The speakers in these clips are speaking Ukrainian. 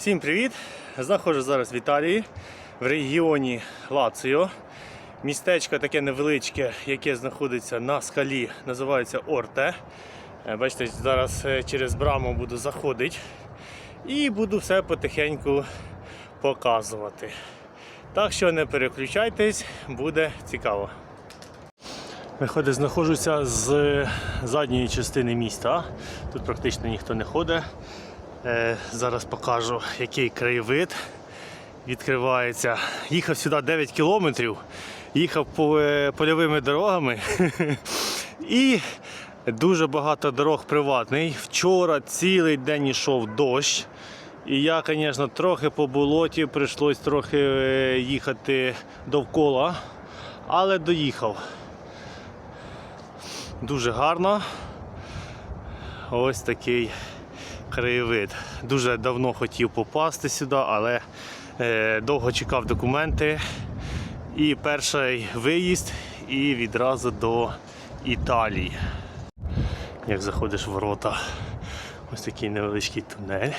Всім привіт! Знаходжу зараз в Італії, в регіоні Лаціо. Містечко таке невеличке, яке знаходиться на скалі, називається Орте. Е, Бачите, зараз е, через браму буду заходити і буду все потихеньку показувати. Так що не переключайтесь, буде цікаво. Виходить, знаходжуся з задньої частини міста. Тут практично ніхто не ходить. Е, зараз покажу, який краєвид відкривається. Їхав сюди 9 кілометрів, їхав е, польовими дорогами. І дуже багато дорог приватний. Вчора цілий день йшов дощ. І я, звісно, трохи по болоті прийшлось трохи е, їхати довкола, але доїхав. Дуже гарно. Ось такий краєвид. Дуже давно хотів попасти сюди, але е, довго чекав документи. І перший виїзд, і відразу до Італії. Як заходиш в ворота, ось такий невеличкий тунель.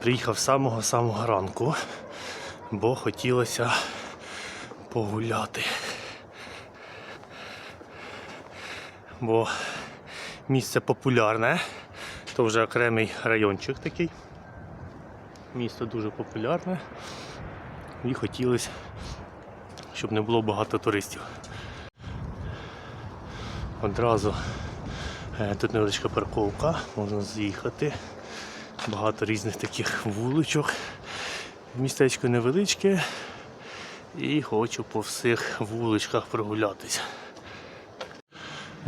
Приїхав з самого-самого ранку, бо хотілося погуляти. Бо місце популярне, то вже окремий райончик такий. Місто дуже популярне і хотілося, щоб не було багато туристів. Одразу е, тут невеличка парковка, можна з'їхати. Багато різних таких вуличок. Містечко невеличке і хочу по всіх вуличках прогулятися.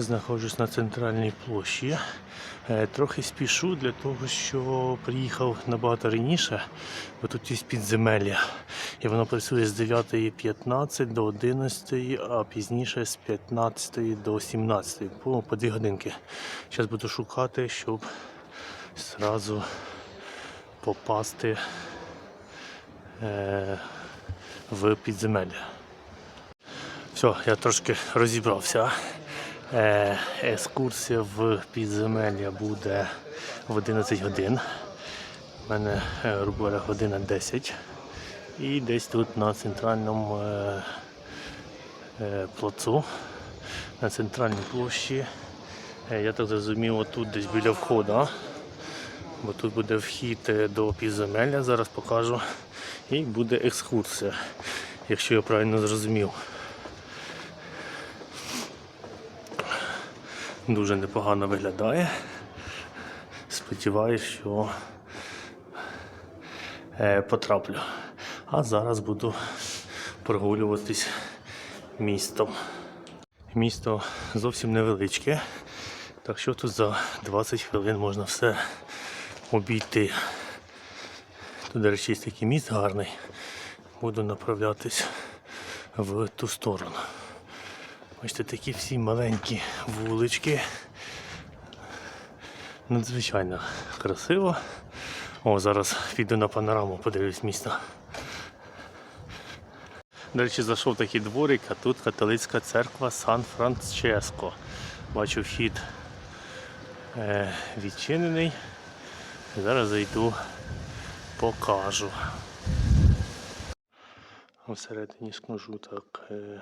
Знаходжусь на центральній площі. Е, Трохи спішу для того, що приїхав набагато раніше, бо тут є підземелля. І воно працює з 9.15 до 11, а пізніше з 15 до 17. По, по 2 годинки. Зараз буду шукати, щоб зразу попасти е, в підземелля. Все, я трошки розібрався. Е, Екскурсія в підземелля буде в 11 годин. У мене е, година 10. І десь тут на центральному е, плацу, на центральній площі. Я так зрозумів, отут десь біля входу. Бо тут буде вхід до підземелля, зараз покажу. І буде екскурсія, якщо я правильно зрозумів. Дуже непогано виглядає. Сподіваюсь, що е, потраплю. А зараз буду прогулюватись містом. Місто зовсім невеличке, так що тут за 20 хвилин можна все обійти. Тут, до речі, такий міст гарний. Буду направлятись в ту сторону. Бачите, такі всі маленькі вулички. Надзвичайно красиво. О, зараз піду на панораму, подивлюсь місто. До речі, зайшов такий дворик, а тут католицька церква Сан-Франческо. Бачу вхід е, відчинений. Зараз зайду, покажу. Всередині скажу так, е,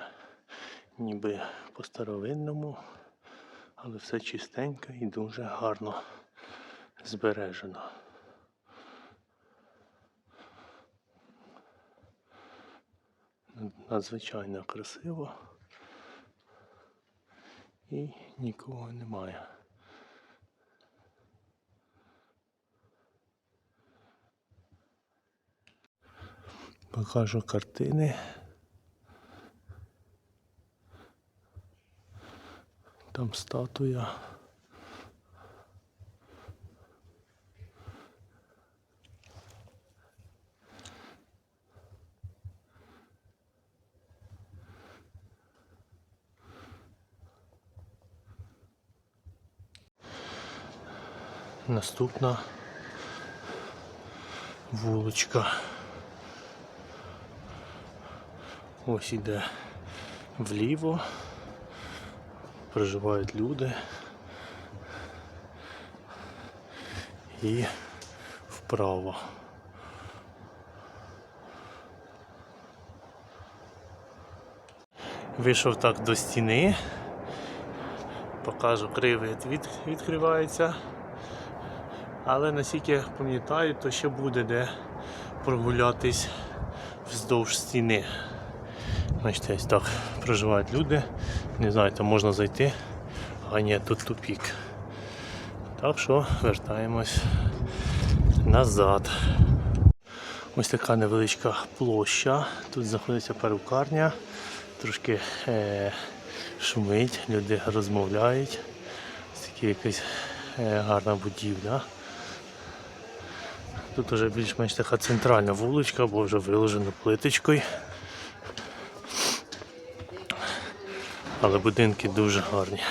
ніби по-старовинному, але все чистенько і дуже гарно збережено. Надзвичайно красиво і нікого немає. Покажу картини. Там статуя. Наступна вуличка. Ось іде вліво. Проживають люди. і вправо. Вийшов так до стіни. Покажу кривий від, відкривається. Але наскільки пам'ятаю, то ще буде де прогулятись вздовж стіни. Бачите, ось так проживають люди. Не знаю, там можна зайти, а ні, тут тупік. Так що вертаємось назад. Ось така невеличка площа. Тут знаходиться перукарня, трошки е, шумить, люди розмовляють. Ось така якась е, гарна будівля. Тут вже більш-менш така центральна вуличка, бо вже виложено плиточкою. Але будинки дуже гарні.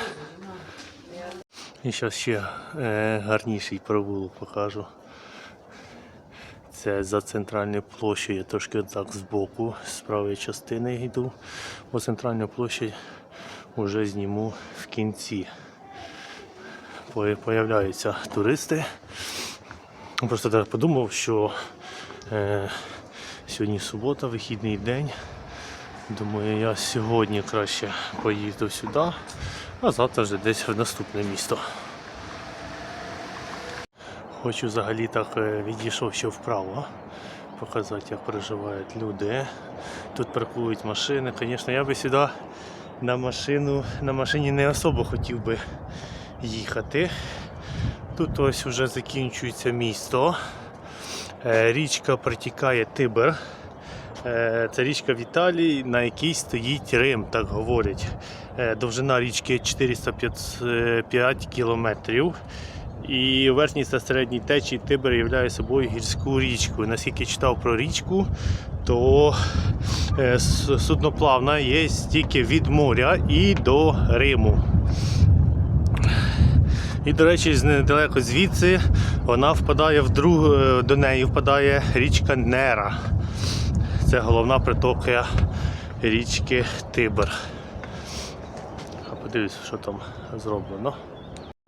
І зараз ще е, гарніший провулок покажу. Це за центральною площею, я трошки так збоку, з правої частини йду, бо центральну площу вже зніму в кінці. Появляються туристи. Просто так подумав, що е, сьогодні субота, вихідний день. Думаю, я сьогодні краще поїду сюди, а завтра вже десь в наступне місто. Хочу взагалі так е, відійшов ще вправо, показати, як проживають люди. Тут паркують машини. Звісно, я би сюди на машину, на машині не особо хотів би їхати. Тут ось вже закінчується місто. Е, Річка протікає Тибр. Е, Це річка в на якій стоїть Рим, так говорять. Е, Довжина річки 405 кілометрів. І верхній та середній течії Тибр являє собою гірську річку. Наскільки читав про річку, то е, судноплавна є тільки від моря і до Риму. І, до речі, недалеко звідси вона впадає в друг, е, до неї впадає річка Нера. Це головна притока річки Тибр. Подивіться, що там зроблено.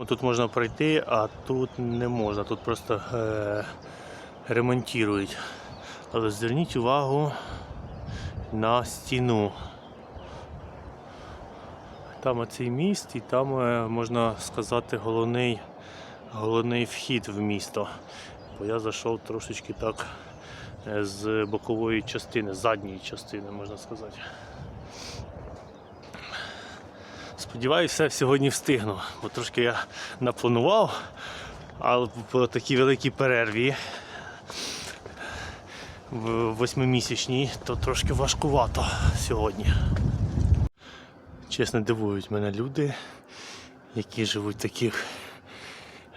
Тут можна пройти, а тут не можна. Тут просто е, ремонтують. Але зверніть увагу на стіну. Там оцей міст і там, е, можна сказати, головний, головний вхід в місто. Бо я зайшов трошечки так з бокової частини, задньої частини, можна сказати. Сподіваюся, сьогодні встигну, бо трошки я напланував, але по такій великій перерві в восьмимісячній, то трошки важкувато сьогодні. Чесно дивують мене люди, які живуть в таких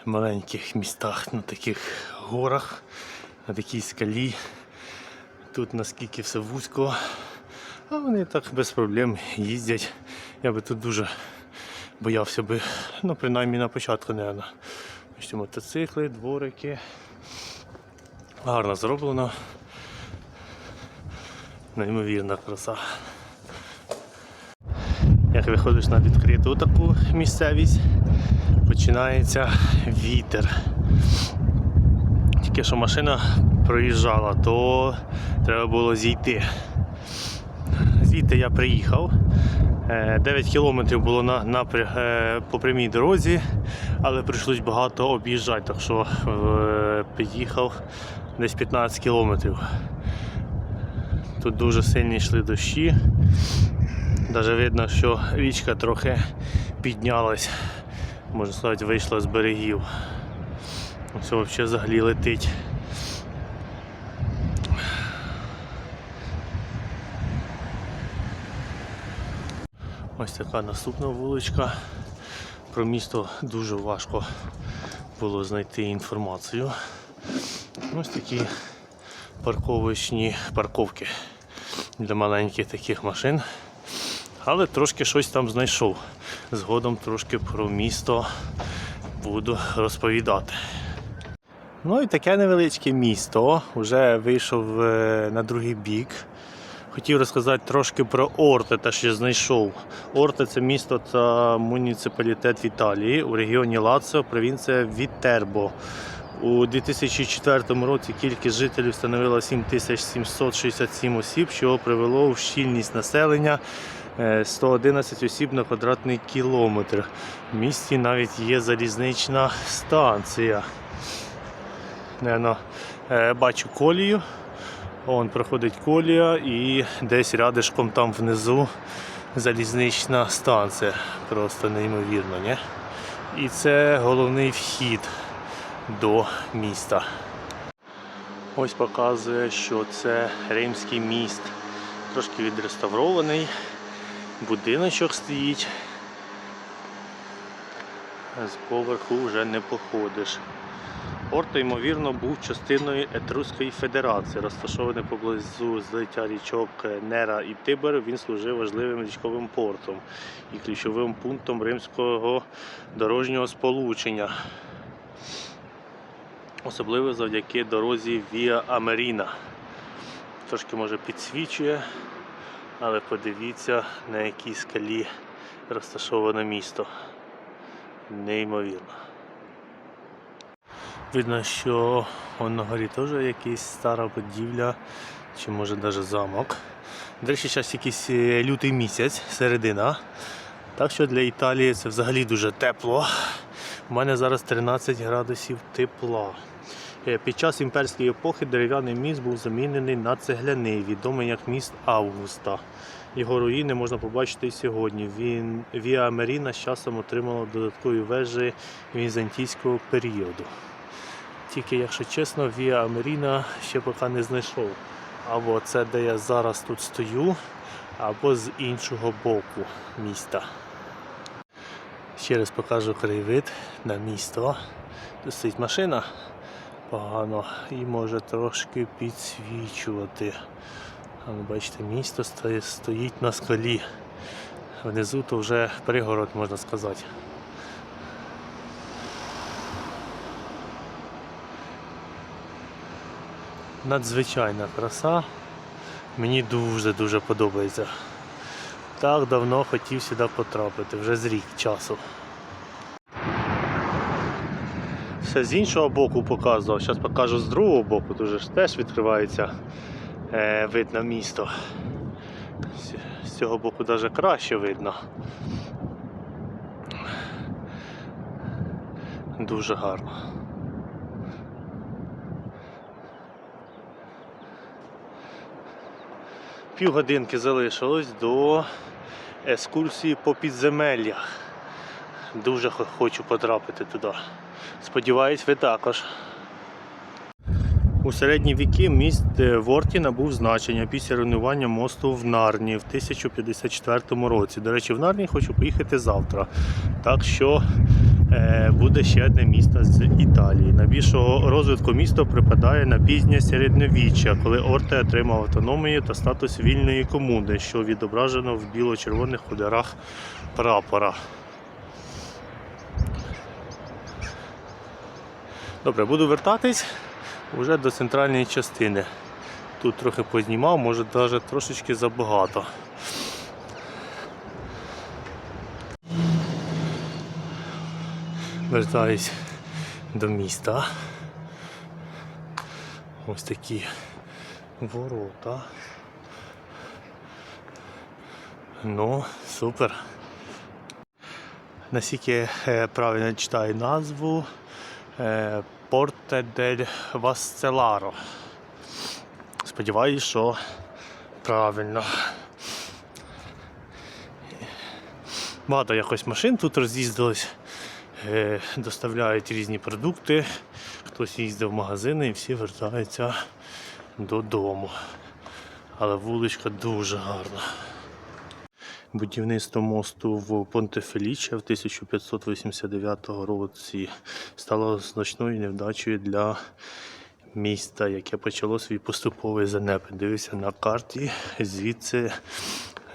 маленьких містах, на таких горах, на такій скалі. Тут наскільки все вузько, а вони так без проблем їздять. Я би тут дуже боявся би, ну принаймні на початку, мабуть. Мотоцикли, дворики. Гарно зроблено. Неймовірна краса. Як виходиш на відкриту таку місцевість, починається вітер. Тільки що машина проїжджала, то треба було зійти. Звідти я приїхав. Е, 9 кілометрів було на, на, е, по прямій дорозі, але прийшлось багато об'їжджати, так що е, під'їхав десь 15 кілометрів. Тут дуже сильні йшли дощі. Навіть видно, що річка трохи піднялась, можна сказати, вийшла з берегів. Ось взагалі взагалі летить. Ось така наступна вуличка. Про місто дуже важко було знайти інформацію. Ось такі парковочні парковки для маленьких таких машин. Але трошки щось там знайшов. Згодом трошки про місто буду розповідати. Ну і таке невеличке місто. Вже вийшов е, на другий бік. Хотів розказати трошки про Орте, те, що знайшов. Орте це місто та муніципалітет в Італії у регіоні Лаціо, провінція Вітербо У 2004 році кількість жителів становила 7767 осіб, що привело в щільність населення е, 111 осіб на квадратний кілометр. В місті навіть є залізнична станція. Наверно, е, бачу колію. Вон проходить колія і десь рядишком там внизу залізнична станція. Просто неймовірно, ні? І це головний вхід до міста. Ось показує, що це римський міст. Трошки відреставрований. Будиночок стоїть. З поверху вже не походиш. Орто, ймовірно, був частиною Етруської федерації, розташований поблизу злиття річок Нера і Тибер. Він служив важливим річковим портом і ключовим пунктом римського дорожнього сполучення. Особливо завдяки дорозі Віа Амеріна. Трошки може підсвічує, але подивіться, на якій скалі розташоване місто. Неймовірно. Видно, що он на горі теж якась стара будівля, чи може навіть замок. До речі, зараз якийсь е, лютий місяць, середина. Так що для Італії це взагалі дуже тепло. У мене зараз 13 градусів тепла. Е, Під час імперської епохи дерев'яний міст був замінений на цегляний, відомий як міст Августа. Його руїни можна побачити і сьогодні. Він Віа Меріна з часом отримала додаткові вежі візантійського періоду. Тільки, якщо чесно, Віа Амеріна ще поки не знайшов. Або це, де я зараз тут стою, або з іншого боку міста. Ще раз покажу краєвид на місто. Тут стоїть машина погано і може трошки підсвічувати. А бачите, місто стоїть на скалі. Внизу то вже пригород, можна сказати. Надзвичайна краса. Мені дуже-дуже подобається. Так давно хотів сюди потрапити, вже з рік часу. Все з іншого боку показував, зараз покажу з другого боку, тут ж теж відкривається е, вид на місто. З- цього боку навіть краще видно. Дуже гарно. Півгодинки залишилось до екскурсії по підземеллях. Дуже хочу потрапити туди. Сподіваюсь, ви також. У середні віки міст е, Ворті набув значення після руйнування мосту в Нарні в 1054 році. До речі, в Нарні хочу поїхати завтра. Так що буде ще одне місто з Італії. Найбільшого розвитку місто припадає на пізнє середньовіччя, коли Орте отримав автономію та статус вільної комуни, що відображено в біло-червоних кольорах прапора. Добре, буду вертатись вже до центральної частини. Тут трохи познімав, може навіть трошечки забагато. Вертаюсь до міста. Ось такі ворота. Ну, супер. Наскільки правильно читаю назву Порте дель Васцеларо. Сподіваюсь, що правильно. Багато якось машин тут роз'їздилось, доставляють різні продукти, хтось їздив в магазини і всі вертаються додому. Але вуличка дуже гарна. Будівництво мосту в Понтефеліче в 1589 році стало значною невдачею для міста, яке почало свій поступовий занепад. Дивися на карті, звідси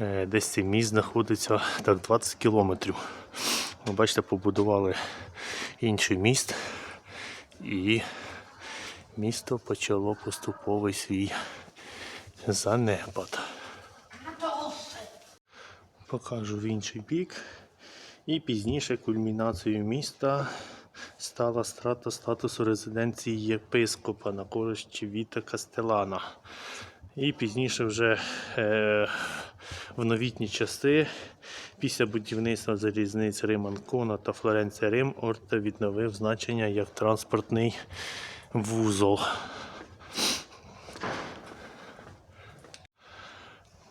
е, десь цей міст знаходиться так 20 кілометрів. Ви бачите, побудували інший міст і місто почало поступовий свій занепад покажу в інший бік. І пізніше кульмінацією міста стала страта статусу резиденції єпископа на користь Віта Кастелана. І пізніше вже е, в новітні часи, після будівництва залізниць Рим Анкона та Флоренція Рим, Орте відновив значення як транспортний вузол.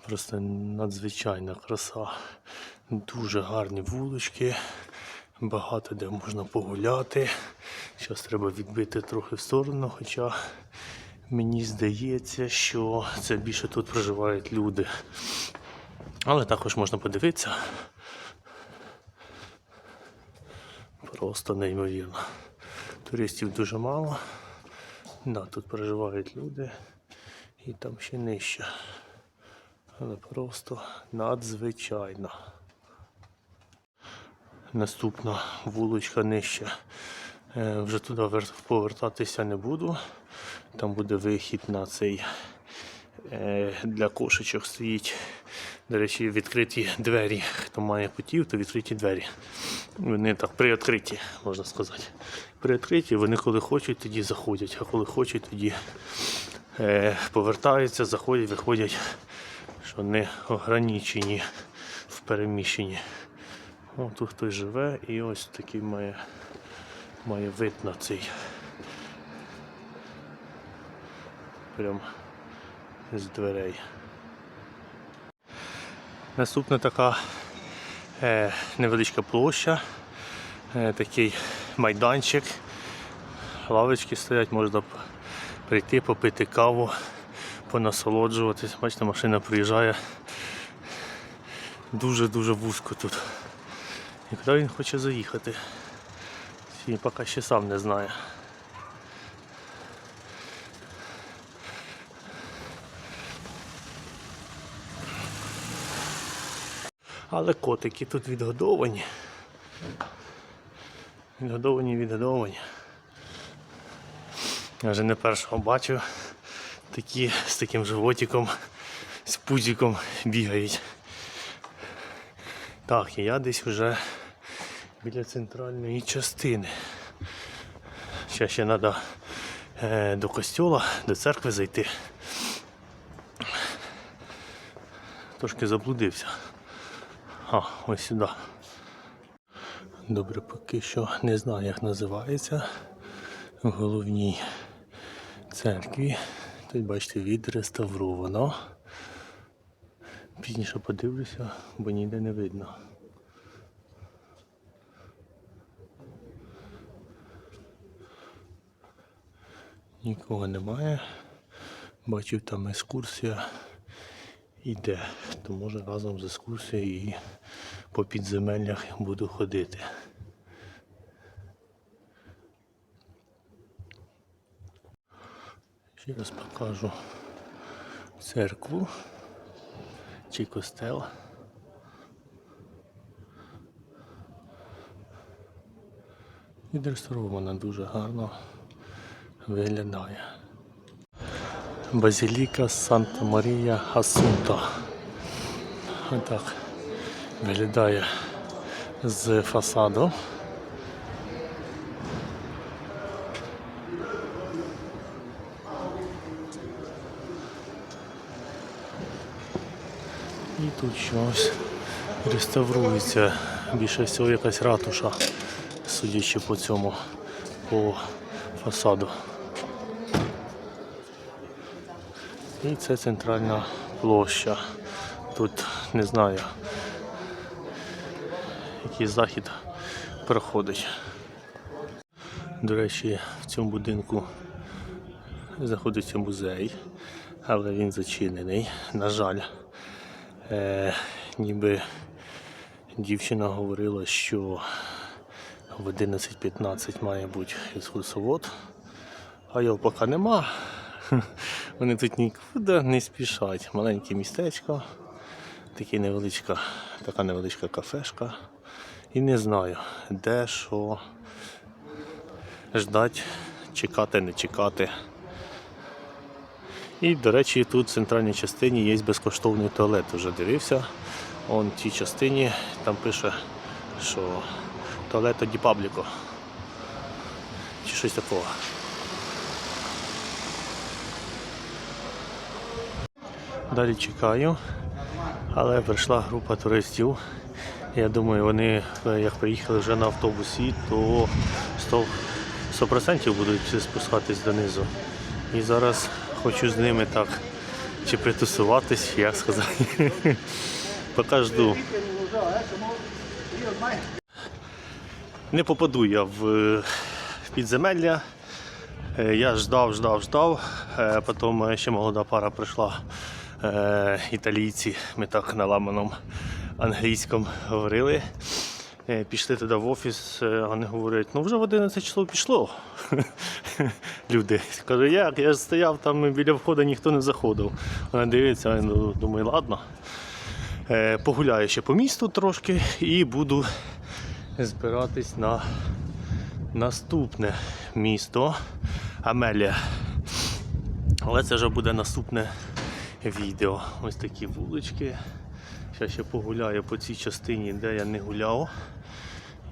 Просто надзвичайна краса. Дуже гарні вулички, багато де можна погуляти. Зараз треба відбити трохи в сторону, хоча мені здається, що це більше тут проживають люди. Але також можна подивитися. Просто неймовірно. Туристів дуже мало. Да, тут проживають люди і там ще нижче. Але просто надзвичайно. Наступна вуличка нижче. Е, Вже туди повертатися не буду. Там буде вихід на цей е, для кошечок стоїть. До речі, відкриті двері. Хто має путів, то відкриті двері. Вони так приоткриті, можна сказати. Приоткриті, вони коли хочуть, тоді заходять, а коли хочуть, тоді е, повертаються, заходять, виходять, що не ограничені в переміщенні. О, тут хтось живе і ось такий має, має вид на цей. Прям з дверей. Наступна така е, невеличка площа, е, такий майданчик. Лавочки стоять, можна прийти, попити каву, понасолоджуватись. Бачите, машина приїжджає. Дуже-дуже вузько тут. І куди він хоче заїхати? Він поки ще сам не знає. Але котики тут відгодовані. Відгодовані, відгодовані. Я вже не першого бачив. Такі з таким животиком, з пузиком бігають. Так, і я десь вже біля центральної частини. Ще ще треба е, до костюла, до церкви зайти. Трошки заблудився. А, ось сюди. Добре, поки що не знаю, як називається. В головній церкві. Тут, бачите, відреставровано. Пізніше подивлюся, бо ніде не видно. Нікого немає. Бачив там екскурсія іде. То може разом з екскурсією і по підземеллях буду ходити. Ще раз покажу церкву чи костел. Відреставрована дуже гарно виглядає. Базиліка Санта Марія Асунта. Отак виглядає з фасаду. І тут щось реставрується. Більше всього якась ратуша, судячи по цьому, по фасаду. І це центральна площа. Тут не знаю, який захід проходить. До речі, в цьому будинку знаходиться музей, але він зачинений. На жаль, е, ніби дівчина говорила, що в 11.15 має бути екскурсовод, а його поки нема. Вони тут нікуди не спішать. Маленьке містечко, таке невеличка, така невеличка кафешка. І не знаю, де що ждать, чекати, не чекати. І, до речі, тут в центральній частині є безкоштовний туалет. Вже дивився. Он в цій частині там пише, що туалет Ді Пабліко. чи щось такого. Далі чекаю, але прийшла група туристів. Я думаю, вони е, як приїхали вже на автобусі, то 100%, 100% будуть спускатись донизу. І зараз хочу з ними так чи притусуватись, як сказати. Поки жду. Не попаду я в е, підземелля. Е, Я ждав, ждав, ждав. Потім ще молода пара прийшла. Е, Італійці, ми так на ламаному англійському говорили. Е, Пішли туди в офіс, е, вони говорять, ну вже в 11 число пішло. Люди. Кажу, як? Я ж стояв там біля входу, ніхто не заходив. Вона дивиться, ну, думаю, ладно. Погуляю ще по місту трошки і буду збиратись на наступне місто Амелія. Але це вже буде наступне відео. Ось такі вулички. Зараз ще погуляю по цій частині, де я не гуляв.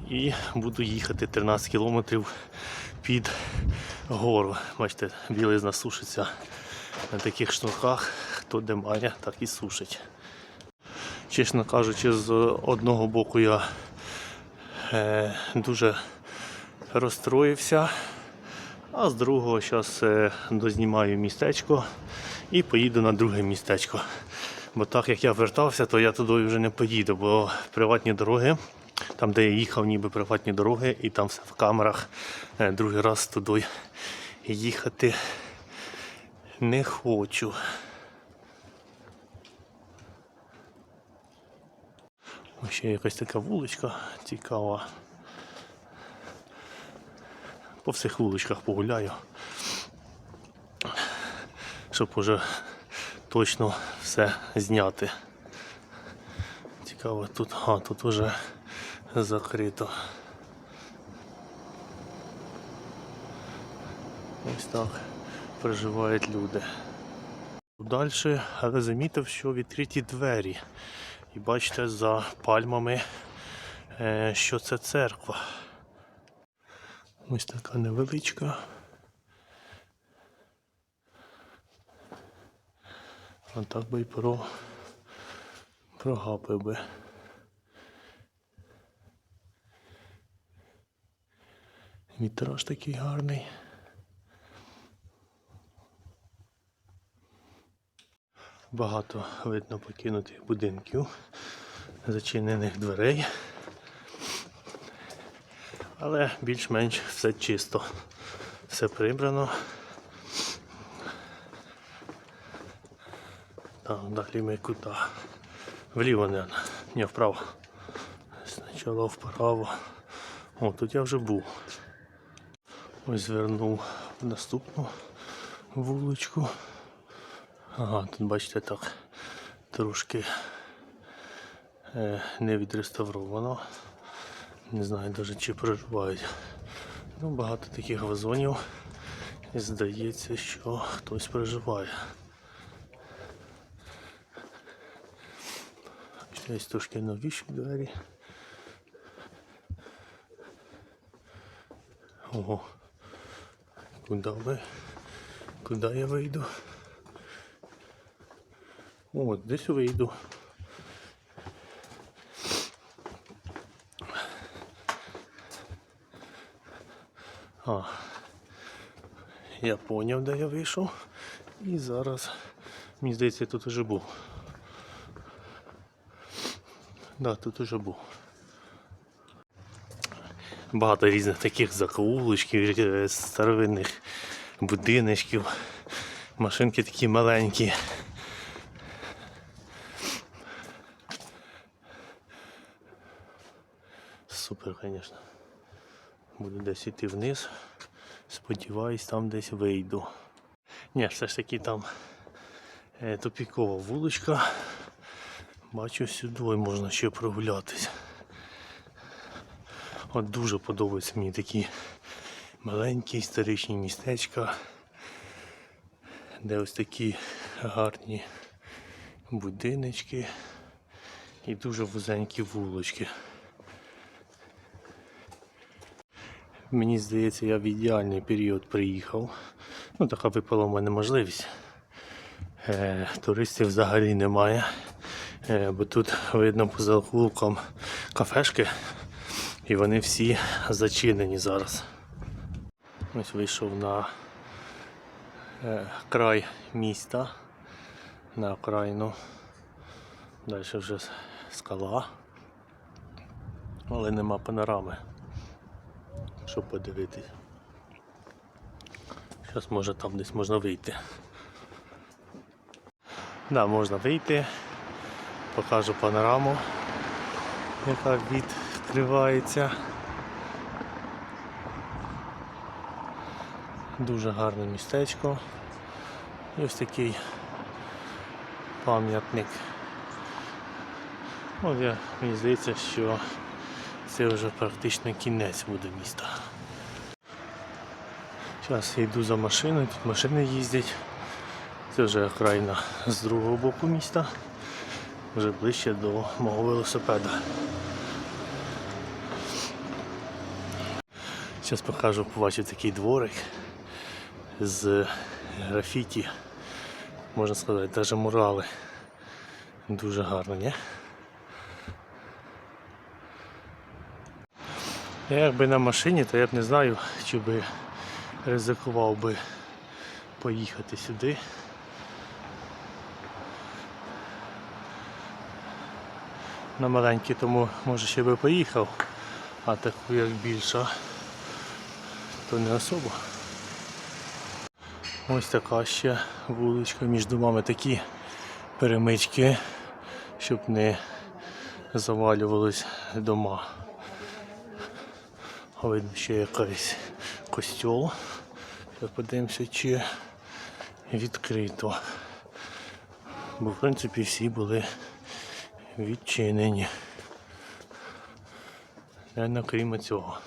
І буду їхати 13 кілометрів під гору. Бачите, білизна сушиться на таких шнурках. Хто де має, так і сушить. Чесно кажучи, з одного боку я е, дуже розстроївся, а з другого зараз е, дознімаю містечко і поїду на друге містечко. Бо так як я вертався, то я туди вже не поїду, бо приватні дороги, там де я їхав, ніби приватні дороги, і там все в камерах. Е, Другий раз туди їхати не хочу. Ось Ще якась така вуличка цікава. По всіх вуличках погуляю. Щоб уже точно все зняти. Цікаво тут, а тут уже закрито. Ось так проживають люди. Далі, замітив, що відкриті двері. І бачите за пальмами, е, що це церква. Ось така невеличка. А так би й про прогапив би. Вітраж такий гарний. Багато видно покинутих будинків, зачинених дверей. Але більш-менш все чисто, все прибрано. Так, далі ми куди? Вліво, не, не вправо. Спочатку вправо. О, тут я вже був. Ось звернув в наступну вуличку. Ага, тут бачите так трошки е, не відреставровано. Не знаю навіть чи проживають. Ну, багато таких вазонів. І здається, що хтось проживає. Є трошки новіші двері. Ого. Куди ви? Куди я вийду? О, десь вийду. А, я поняв, де я вийшов. І зараз, мені здається, я тут уже був. Да, тут уже був. Багато різних таких закоулочків, е, старовинних будиночків. Машинки такі маленькі. Супер, звісно. Буду десь йти вниз. Сподіваюсь, там десь вийду. Ні, все ж таки там е, тупікова вуличка. Бачу, сюди можна ще прогулятися. От дуже подобаються мені такі маленькі історичні містечка, де ось такі гарні будиночки і дуже вузенькі вулочки. Мені здається, я в ідеальний період приїхав. Ну, така випала в мене можливість. Е, туристів взагалі немає. Е, бо тут видно по закулкам кафешки, і вони всі зачинені зараз. Ось вийшов на е, край міста, на окраїну. Далі вже скала. Але нема панорами, щоб подивитись. Зараз може там десь можна вийти. Да, можна вийти, покажу панораму, яка відкривається. Дуже гарне містечко. І ось такий пам'ятник. От я, мені здається, що це вже практично кінець буде міста. Зараз я йду за машиною, тут машини їздять. Це вже окраїна з другого боку міста, вже ближче до мого велосипеда. Зараз покажу, побачив такий дворик з графіті, можна сказати, навіть мурали. Дуже гарно, ні? Я якби на машині, то я б не знаю, чи би ризикував би поїхати сюди. На маленький, тому може ще би поїхав, а таку як більша, то не особо. Ось така ще вуличка між домами такі перемички, щоб не завалювались дома. Видно, ще якийсь костьол. Подивимося, чи відкрито. Бо в принципі всі були відчинені. Не крім цього.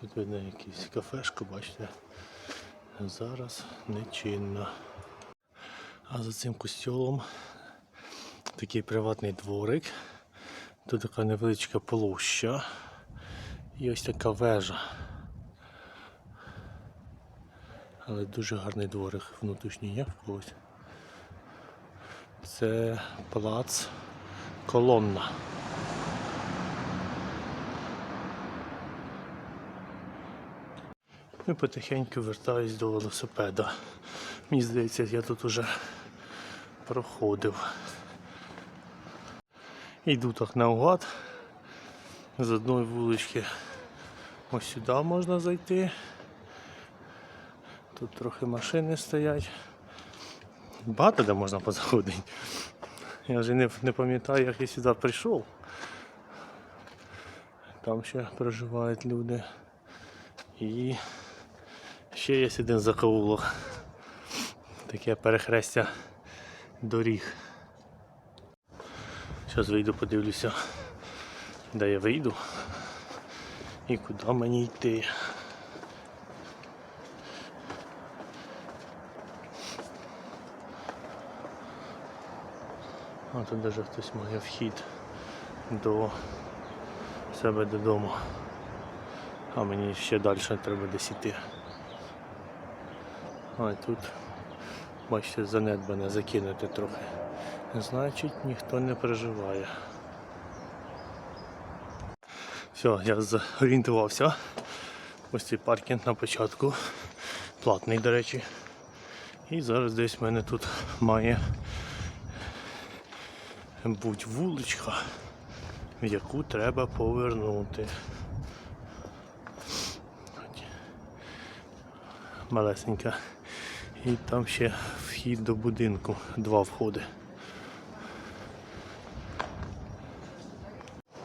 Тут видно якісь кафешка, бачите. Зараз нечинна. А за цим костьолом такий приватний дворик. Тут така невеличка площа і ось така вежа. Але дуже гарний дворик внутрішній в когось. Це плац колонна. І потихеньку вертаюсь до велосипеда. Мені здається, я тут уже проходив. Йду так наугад. З одної вулички ось сюди можна зайти. Тут трохи машини стоять. Багато де можна позаходити. Я вже не, не пам'ятаю, як я сюди прийшов. Там ще проживають люди. І ще є один закоулок. Таке перехрестя доріг. Зараз вийду, подивлюся, де я вийду і куди мені йти. Тут навіть хтось має вхід до себе додому. А мені ще далі треба десь іти. А тут, бачите, занедбане закинути трохи. Значить ніхто не переживає. Все, я зорієнтувався. Ось цей паркінг на початку. Платний, до речі. І зараз десь в мене тут має бути вуличка, в яку треба повернути. Малесенька. І там ще вхід до будинку, два входи.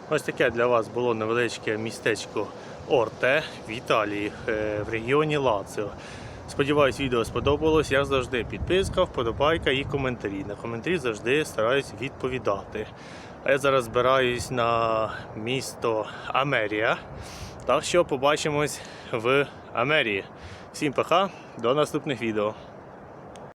Ось таке для вас було невеличке містечко Орте в Італії, е, в регіоні Лаціо. Сподіваюсь, відео сподобалось. Я завжди підписка, вподобайка і коментарі. На коментарі завжди стараюсь відповідати. А я зараз збираюсь на місто Амерія. Так що побачимось в Амерії. Всім пока, до наступних відео.